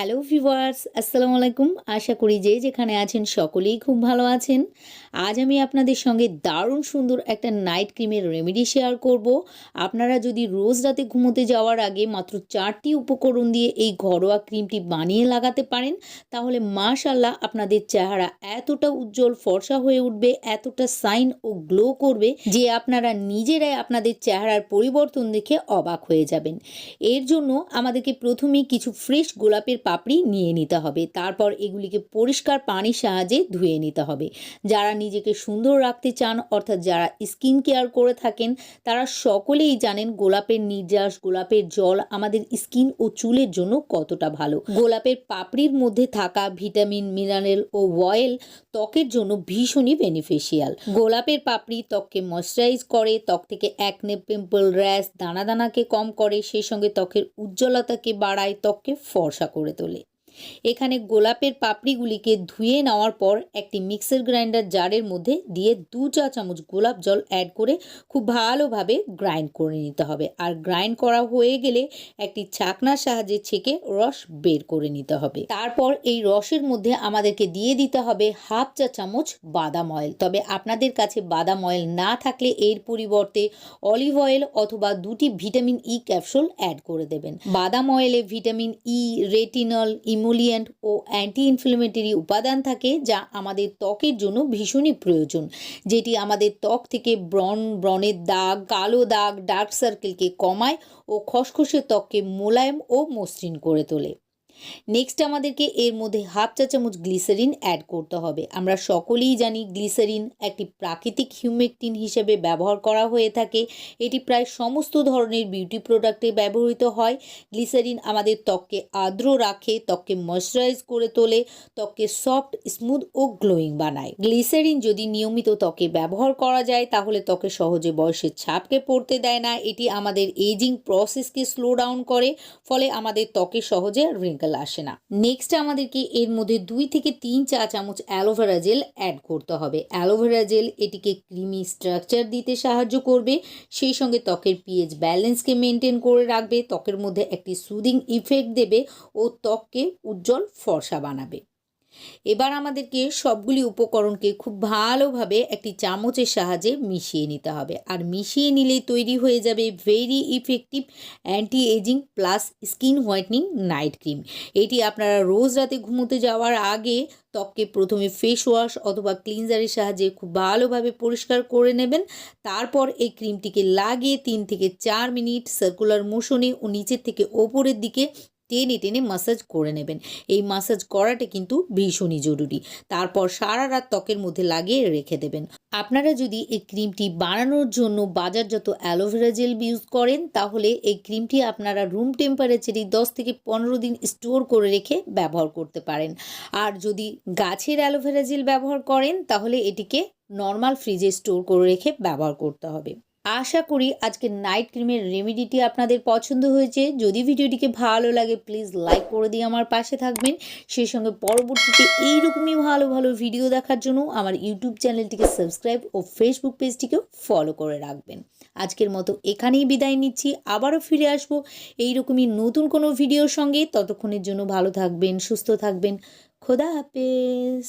Hello viewers আসসালামু আলাইকুম আশা করি যে যেখানে আছেন সকলেই খুব ভালো আছেন। আজ আমি আপনাদের সঙ্গে দারুণ সুন্দর একটা নাইট ক্রিমের রেমেডি শেয়ার করব। আপনারা যদি রোজ রাতে ঘুমোতে যাওয়ার আগে মাত্র চারটি উপকরণ দিয়ে এই ঘরোয়া ক্রিমটি বানিয়ে লাগাতে পারেন, তাহলে মাশাল্লাহ আপনাদের চেহারা এতটা উজ্জ্বল, ফর্সা হয়ে উঠবে, এতটা সাইন ও গ্লো করবে যে আপনারা নিজেরাই আপনাদের চেহারার পরিবর্তন দেখে অবাক হয়ে যাবেন। এর জন্য আমাদেরকে প্রথমেই কিছু ফ্রেশ গোলাপের পাপড়ি নিয়ে নিতে হবে। তারপর এগুলিকে পরিষ্কার পানির সাহায্যে ধুয়ে নিতে হবে। যারা নিজেকে সুন্দর রাখতে চান, অর্থাৎ যারা স্কিন কেয়ার করে থাকেন, তারা সকলেই জানেন গোলাপের নির্যাস, গোলাপের জল আমাদের স্কিন ও চুলের জন্য কতটা ভালো। গোলাপের পাপড়ির মধ্যে থাকা ভিটামিন, মিনারেল ও অয়েল ত্বকের জন্য ভীষণই বেনিফিশিয়াল। গোলাপের পাপড়ি ত্বককে ময়শ্চারাইজ করে, ত্বক থেকে একনে, পিম্পল, র্যাশ, দানা দানাকে কম করে, সেই সঙ্গে ত্বকের উজ্জ্বলতাকে বাড়ায়, ত্বককে ফর্সা করে তোলে এখানে গোলাপের পাপড়িগুলিকে ধুয়ে নেওয়ার পর একটি মিক্সার গ্রাইন্ডার জারের মধ্যে দিয়ে দু চা চামচ গোলাপ জল অ্যাড করে খুব ভালোভাবে গ্রাইন্ড করে নিতে হবে। আর গ্রাইন্ড করা হয়ে গেলে একটি ছাকনার সাহায্যে ছেঁকে রস বের করে নিতে হবে। তারপর এই রসের মধ্যে আমাদেরকে দিয়ে দিতে হবে হাফ চা চামচ বাদাম অয়েল। তবে আপনাদের কাছে বাদাম অয়েল না থাকলে এর পরিবর্তে অলিভ অয়েল অথবা দুটি ভিটামিন ই ক্যাপসুল অ্যাড করে দেবেন। বাদাম অয়েলে ভিটামিন ই, রেটিনল ইমোলিয়েন্ট ও অ্যান্টি ইনফ্লেমেটরি উপাদান থাকে যা আমাদের ত্বকের জন্য ভীষণই প্রয়োজন। যেটি আমাদের ত্বক থেকে ব্রণ, ব্রণের দাগ, কালো দাগ ডার্ক সার্কেলকে কমায় ও খসখসে ত্বককে মোলায়েম ও মসৃণ করে তোলে। নেক্সট আমাদেরকে এর মধ্যে হাফ চা চামচ গ্লিসারিন অ্যাড করতে হবে। আমরা সকলেই জানি গ্লিসারিন একটি প্রাকৃতিক হিউমেকটিন হিসেবে ব্যবহার করা হয়ে থাকে। এটি প্রায় সমস্ত ধরনের বিউটি প্রোডাক্টে ব্যবহৃত হয়। গ্লিসারিন আমাদের ত্বককে আর্দ্র রাখে, ত্বককে ময়শ্চারাইজ করে তোলে, ত্বককে সফট স্মুথ ও গ্লোয়িং বানায়। গ্লিসারিন যদি নিয়মিত ত্বকে ব্যবহার করা যায়, তাহলে ত্বকে সহজে বয়সের ছাপকে পড়তে দেয় না। এটি আমাদের এজিং প্রসেসকে স্লো ডাউন করে, ফলে আমাদের ত্বকে সহজে রিঙ্কেল আসে না। নেক্সট আমাদেরকে এর মধ্যে দুই থেকে তিন চা চামচ অ্যালোভেরা জেল অ্যাড করতে হবে। অ্যালোভেরা জেল এটিকে ক্রিমি স্ট্রাকচার দিতে সাহায্য করবে, সেই সঙ্গে ত্বকের পিএইচ ব্যালেন্সকে মেনটেন করে রাখবে, ত্বকের মধ্যে একটি সুদিং ইফেক্ট দেবে ও ত্বককে উজ্জ্বল ফর্সা বানাবে। এবার আমাদেরকে সবগুলি উপকরণকে খুব ভালোভাবে একটি চামচের সাহায্যে মিশিয়ে নিতে হবে। আর মিশিয়ে নিলেই তৈরি হয়ে যাবে very effective anti ageing plus skin whitening night cream এটি আপনারা রোজ রাতে ঘুমোতে যাওয়ার আগে ত্বককে প্রথমে ফেস ওয়াশ অথবা ক্লিনজারের সাহায্যে খুব ভালোভাবে পরিষ্কার করে নেবেন। তারপর এই ক্রিমটিকে লাগিয়ে তিন থেকে চার মিনিট সার্কুলার মোশনে ও নিচের থেকে ওপরের দিকে টেনে টেনে মাসাজ করে নেবেন। এই মাসাজ করাটা কিন্তু ভীষণই জরুরি। তারপর সারা রাত ত্বকের মধ্যে লাগিয়ে রেখে দেবেন। আপনারা যদি এই ক্রিমটি বানানোর জন্য বাজারজাত অ্যালোভেরা জেল ইউজ করেন, তাহলে এই ক্রিমটি আপনারা রুম টেম্পারেচারে দশ থেকে পনেরো দিন স্টোর করে রেখে ব্যবহার করতে পারেন। আর যদি গাছের অ্যালোভেরা জেল ব্যবহার করেন, তাহলে এটিকে নর্মাল ফ্রিজে স্টোর করে রেখে ব্যবহার করতে হবে। আশা করি আজকে নাইট ক্রিমের রেমেডিটি আপনাদের পছন্দ হয়েছে। যদি ভিডিওটিকে ভালো লাগে প্লিজ লাইক করে দিয়ে আমার পাশে থাকবেন। সেই সঙ্গে পরবর্তীতে এইরকমই ভালো ভালো ভিডিও দেখার জন্য আমার ইউটিউব চ্যানেলটিকে সাবস্ক্রাইব ও ফেসবুক পেজটিকেও ফলো করে রাখবেন। আজকের মতো এখানেই বিদায় নিচ্ছি। আবারও ফিরে আসব এইরকমই নতুন কোনো ভিডিওর সঙ্গে। ততক্ষণের জন্য ভালো থাকবেন, সুস্থ থাকবেন। খোদা হাফেজ।